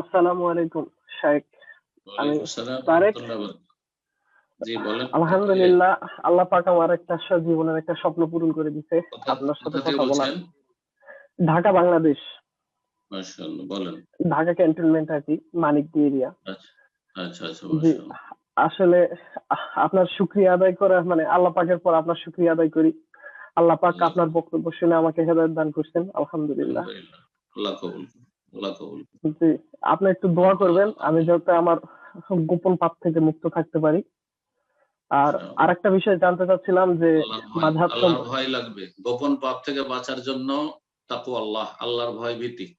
আসসালামু আলাইকুম শাইখ আমি তারেক। আলহামদুলিল্লাহ আল্লাহ পাক আমার একটা জীবনের একটা স্বপ্ন পূরণ করে আপনার সাথে কথা ঢাকা বাংলাদেশ। ঢাকা ক্যান্টনমেন্ট আর কি মানিকদি এরিয়া। আচ্ছা আচ্ছা আচ্ছা। আসলে আপনার শুক্রিয়া আদায় করা মানে আল্লাহ পাকের পর আপনার শুক্রিয়া আদায় করি। আল্লাহ পাক আপনার বক্তব্য শুনে আমাকে হেদায়ত দান করছেন আলহামদুলিল্লাহ। আলহামদুলিল্লাহ। আল্লাহ কবুল করুন। কবুল জি আপনি একটু দোয়া করবেন আমি যাতে আমার গোপন পাপ থেকে মুক্ত থাকতে পারি। আর আচ্ছা। আরেকটা বিষয় জানতে চাচ্ছিলাম যে আল্লাহর ভয়- লাগবে। গোপন পাপ থেকে বাঁচার জন্য তাকু আল্লাহ আল্লাহর ভয় ভীতি।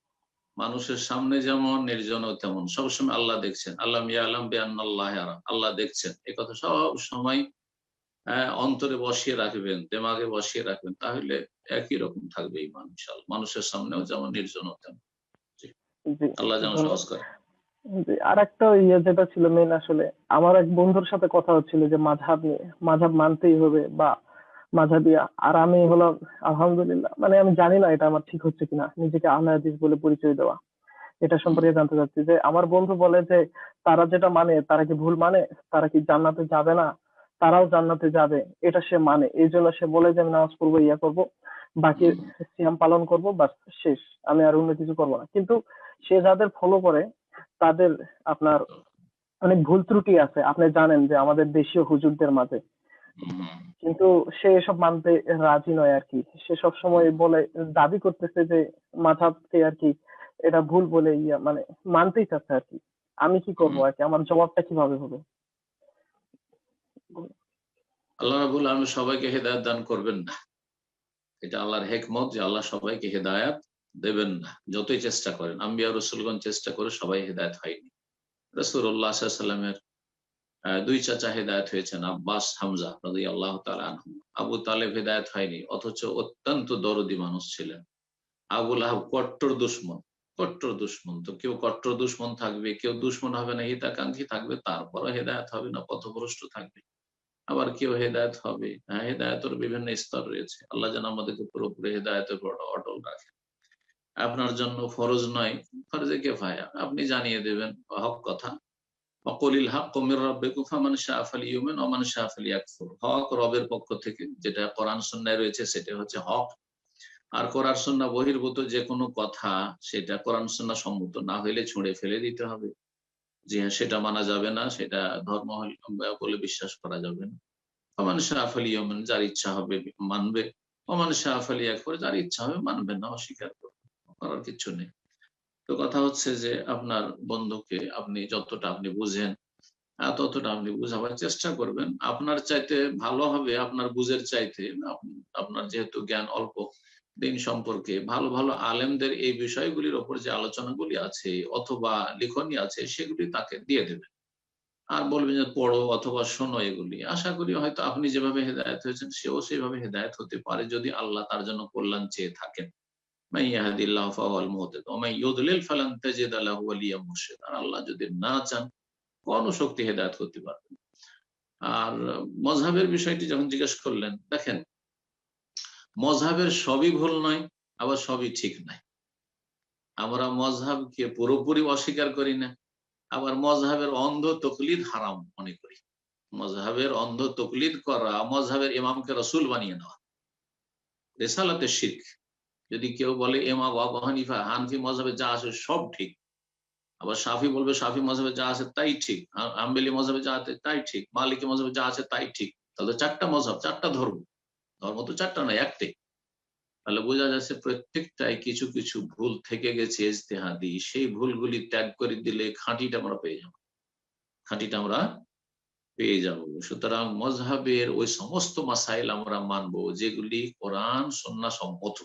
মানুষের সামনে যেমন নির্জন তেমন। সবসময় আল্লাহ দেখছেন। আল্লাহ মিয়ালাম বেআল্লাহ আল্লাহ আল্লাহ দেখছেন। এ কথা সব সময় অন্তরে বসিয়ে রাখবেন দেমাগে বসিয়ে রাখবেন তাহলে একই রকম থাকবে এই মানুষ মানুষের সামনেও যেমন নির্জন তেমন। আল্লাহ যেন সহজ করে। জি, আর একটা ইয়ে যেটা ছিল মেন আসলে আমার এক বন্ধুর সাথে কথা হচ্ছিল যে মাঝহাব নিয়ে মাঝহাব মানতেই হবে বা মাঝহাবিয়া আর আমি হলাম আলহামদুলিল্লাহ মানে আমি জানি না এটা আমার ঠিক হচ্ছে কিনা নিজেকে আহলে হাদিস বলে পরিচয় দেওয়া। এটা সম্পর্কে জানতে চাচ্ছি যে আমার বন্ধু বলে যে তারা যেটা মানে তারা কি ভুল মানে তারা কি জান্নাতে যাবে না? তারাও জান্নাতে যাবে এটা সে মানে এই জন্য সে বলে যে আমি নামাজ পড়ব ইয়া করব বাকি সিয়াম পালন করব বাস শেষ আমি আর অন্য কিছু করব না। কিন্তু সে যাদের ফলো করে তাদের আপনার অনেক ভুল ত্রুটি আছে। আপনি জানেন যে আমাদের দেশীয় হুজুরদের মাঝে। কিন্তু সে এসব মানতে রাজি নয় আর কি। সে সব সময় বলে দাবি করতেছে যে মাথাকে আর কি এটা ভুল বলে ইয়া মানে মানতেই চাচ্ছে আর কি। আমি কি করব আর কি? আমার জবাবটা কীভাবে হবে? আল্লাহ রাবুল আলম সবাইকে হেদায়ত দান করবেন না। এটা আল্লাহর হেকমত যে আল্লাহ সবাইকে হেদায়াত দেবেন না, যতই চেষ্টা করেন। আম্বিয়া রসুলগণ চেষ্টা করে সবাই হেদায়ত হয়নি রসুল্লাহ সাল্লামের দুই চাচা হেদায়ত হয়েছেন, আব্বাস হামজা রাজি আল্লাহ আনহু। আবু তালেব হেদায়ত হয়নি, অথচ অত্যন্ত দরদি মানুষ ছিলেন। আবুল আহাব কট্টর দুশ্মন কট্টর দুশ্মন। তো কেউ কট্টর দুশ্মন থাকবে, কেউ দুশ্মন হবে না, হিতাকাঙ্ক্ষী থাকবে, তারপরও হেদায়ত হবে না, পথভ্রষ্ট থাকবে। আবার কেউ হেদায়ত হবে হ্যাঁ হেদায়তের বিভিন্ন স্তর রয়েছে। আল্লাহ যেন আমাদেরকে পুরোপুরি হেদায়তের উপর অটল রাখেন। আপনার জন্য ফরজ নয়। ফরজে কে ভাইয়া আপনি জানিয়ে দেবেন, হক কথা। অকলিল হক কমির রব্বে কুফামান শাহ আলী ইউমেন ওমান শাহ আলী আকফর হক রবের পক্ষ থেকে যেটা কোরআন সন্ন্যায় রয়েছে, সেটা হচ্ছে হক। আর কোরআন সন্না বহির্ভূত যে কোনো কথা, সেটা কোরআন সন্না সম্মত না হইলে ছুঁড়ে ফেলে দিতে হবে। যে হ্যাঁ সেটা মানা যাবে না, সেটা ধর্ম বলে বিশ্বাস করা যাবে না। অমান শাহ আলী যার ইচ্ছা হবে মানবে। অমান শাহ আলী একবার যার ইচ্ছা হবে মানবে না, অস্বীকার করবে। করার কিছু নেই। তো কথা হচ্ছে যে, আপনার বন্ধুকে আপনি যতটা আপনি বুঝেন ততটা আপনি বুঝাবার চেষ্টা করবেন। আপনার চাইতে ভালো হবে, আপনার বুঝের চাইতে আপনার যেহেতু জ্ঞান অল্প, দিন সম্পর্কে ভালো ভালো আলেমদের এই বিষয়গুলির ওপর যে আলোচনাগুলি আছে, অথবা লিখনি আছে, সেগুলি তাকে দিয়ে দেবেন। আর বলবেন যে, পড়ো অথবা শোনো এগুলি। আশা করি হয়তো আপনি যেভাবে হেদায়ত হয়েছেন, সেও সেভাবে হেদায়ত হতে পারে যদি আল্লাহ তার জন্য কল্যাণ চেয়ে থাকেন। আল্লাহ যদি না চান, কোন শক্তি হেদায়ত করতে আর মজহাবের বিষয়টি যখন জিজ্ঞেস করলেন, দেখেন মজহাবের সবই ভুল নয়, আবার সবই ঠিক নাই আমরা মজহাবকে পুরোপুরি অস্বীকার করি না, আবার মজহাবের অন্ধ তকলিদ হারাম মনে করি। মজহাবের অন্ধ তকলিদ করা মজহাবের ইমামকে রসুল বানিয়ে নেওয়া রেসালাতে শিখ যদি কেউ বলে এমা বাবা হানিফা, হানফি মজাবে যা আছে সব ঠিক। আবার সাফি বলবে সাফি মজাবে যা আছে তাই ঠিক। আম্বেলি মজাবে যা আছে তাই ঠিক। মালিকি মজাবে যা আছে তাই ঠিক। তাহলে চারটা মজাব চারটা ধর্ম। ধর্ম তো চারটা নয়, একটাই। তাহলে বোঝা যাচ্ছে প্রত্যেকটাই কিছু কিছু ভুল থেকে গেছে ইজতেহাদি। সেই ভুলগুলি ত্যাগ করে দিলে খাঁটিটা আমরা পেয়ে যাব। খাঁটিটা আমরা পেয়ে যাব। সুতরাং মজহাবের ওই সমস্ত মাসাইল আমরা মানবো, যেগুলি কোরআন সন্না সম্মত।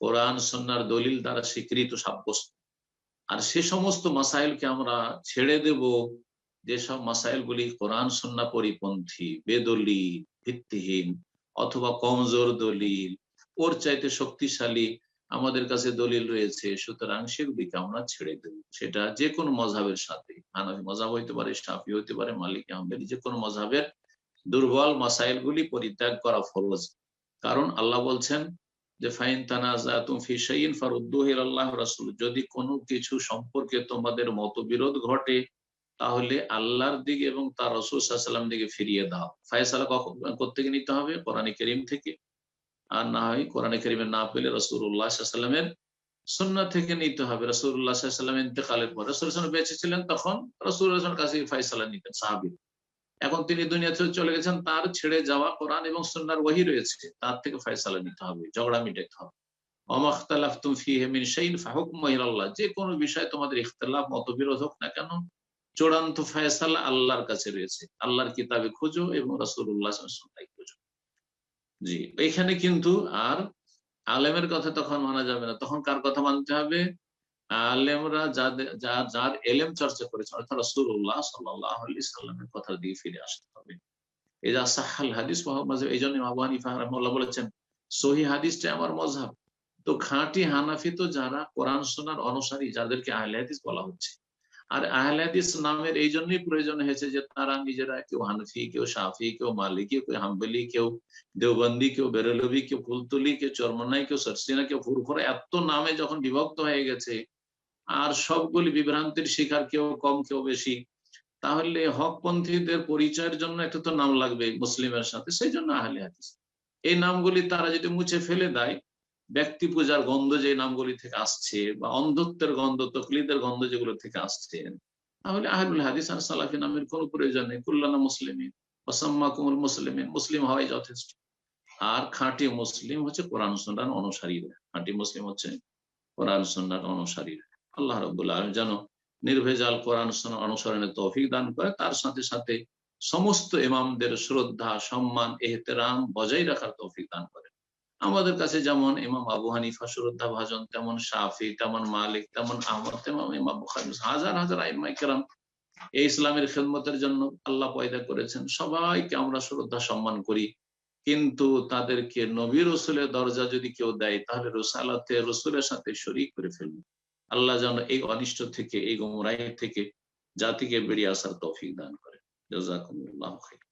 কোরআন সন্ন্যার দলিল দ্বারা স্বীকৃত সাব্যস্ত। আর সে সমস্ত মাসাইলকে আমরা ছেড়ে দেব। যেসব মাসাইলগুলি কোরআন, সন্না পরিপন্থী বেদলি ভিত্তিহীন অথবা কমজোর দলিল, ওর চাইতে শক্তিশালী আমাদের কাছে দলিল রয়েছে, সুতরাং সেগুলিকে আমরা ছেড়ে দেব। সেটা যে কোনো মজাবের সাথে, হানাফি মজাব হইতে পারে সাফি হইতে পারে, মালিক আহমেদ যে কোনো মজাবের দুর্বল মাসাইলগুলি পরিত্যাগ করা ফরজ। কারণ আল্লাহ বলছেন যে ফাইন তানাজাতুম ফি শাইইন ফারুদ্দুহু ইলাল্লাহ রাসূল। যদি কোনো কিছু সম্পর্কে তোমাদের মতবিরোধ ঘটে, তাহলে আল্লাহর দিকে এবং তার রাসূল সাল্লাল্লাহু দিকে ফিরিয়ে দাও। ফয়সালা কখন? কোত্থেকে নিতে হবে? কোরআনে কারীম থেকে। আর না হয় কোরআনে কারীমে না পেলে সাল্লাল্লাহু আলাইহি ওয়াসাল্লামের থেকে নিতে হবে। আলাইহি ওয়াসাল্লাম ইন্তেকালের পর। রাসূল বেঁচে ছিলেন, তখন রাসূলুল্লাহর কাছে ফয়সালা নিতেন সাহাবী এখন তিনি দুনিয়া চলে গেছেন, তার ছেড়ে যাওয়া কোরআন এবং সুন্নাহর ওহী রয়েছে। তার থেকে ফয়সালা নিতে হবে, ঝগড়া মিটাতে হবে। যে কোনো বিষয়ে তোমাদের ইখতিলাফ, মতবিরোধ হোক না কেন, চূড়ান্ত ফয়সালা আল্লাহর কাছে রয়েছে। আল্লাহর কিতাবে খুঁজো এবং রাসূলুল্লাহ খুঁজো। জি এখানে কিন্তু আর আলেমের কথা তখন মানা যাবে না। তখন কার কথা মানতে হবে? আলেমরা যাদের যার এলেম চর্চা করেছে, অর্থাৎ আলাইহি সাল্লামের কথার দিকে ফিরে আসতে হবে। এই যা সাহাল হাদিস এই জন্য আবু হানিফা বলেছেন সহি হাদিসটা আমার মজহাব তো খাঁটি হানাফি তো যারা কোরআন শোনার অনুসারী, যাদেরকে আহলে হাদিস বলা হচ্ছে। আর আহলে হাদিস নামের এই জন্যই প্রয়োজন হয়েছে যে তারা নিজেরা কেউ হানফি, কেউ সাফি কেউ মালিকি, কেউ হাম্বলি, কেউ দেওবন্দি, কেউ বেরেলবি, কেউ ফুলতুলি কেউ চরমনাই, কেউ সরসিনা, কেউ ফুরফুরা, এত নামে যখন বিভক্ত হয়ে গেছে আর সবগুলি বিভ্রান্তির শিকার কেউ কম, কেউ বেশি। তাহলে হকপন্থীদের পরিচয়ের জন্য একটা তো নাম লাগবে মুসলিমের সাথে, সেই জন্য আহলে হাদিস। এই নামগুলি তারা যদি মুছে ফেলে দেয়, ব্যক্তি পূজার গন্ধ যে নামগুলি থেকে আসছে বা অন্ধত্বের গন্ধ, তকলিদের গন্ধ যেগুলো থেকে আসছে, তাহলে আহলুল হাদিস আর সালাফি নামের কোনো প্রয়োজন নেই। কুল্লানা মুসলিমিন ওসাম্মা কুমুল মুসলিমিন, মুসলিম হওয়াই যথেষ্ট। আর খাঁটি মুসলিম হচ্ছে কোরআন সন্ন্যার অনুসারীরা। খাঁটি মুসলিম হচ্ছে কোরআন সন্ন্যার অনুসারীরা। আল্লাহ রবুল্লাহ আলম যেন নির্ভেজাল কোরআন অনুসরণের তৌফিক দান করে, তার সাথে সাথে সমস্ত ইমামদের শ্রদ্ধা, সম্মান, এহতেরাম বজায় রাখার তৌফিক দান করে। আমাদের কাছে যেমন ইমাম আবু হানিফা শ্রদ্ধা ভাজন, তেমন শাফি, তেমন মালিক, তেমন আহমদ, তেমন ইমাম বুখারী হাজার হাজার আইমাই কেরাম এই ইসলামের খেদমতের জন্য আল্লাহ পয়দা করেছেন। সবাইকে আমরা শ্রদ্ধা, সম্মান করি, কিন্তু তাদেরকে নবী রসুলের দরজা যদি কেউ দেয়, তাহলে রসালাতে রসুলের সাথে শরিক করে ফেলবে। আল্লাহ যেন এই অনিষ্ট থেকে, এই গোমরাই থেকে জাতিকে বেরিয়ে আসার তৌফিক দান করে জাজাকুমুল্লাহ খাইর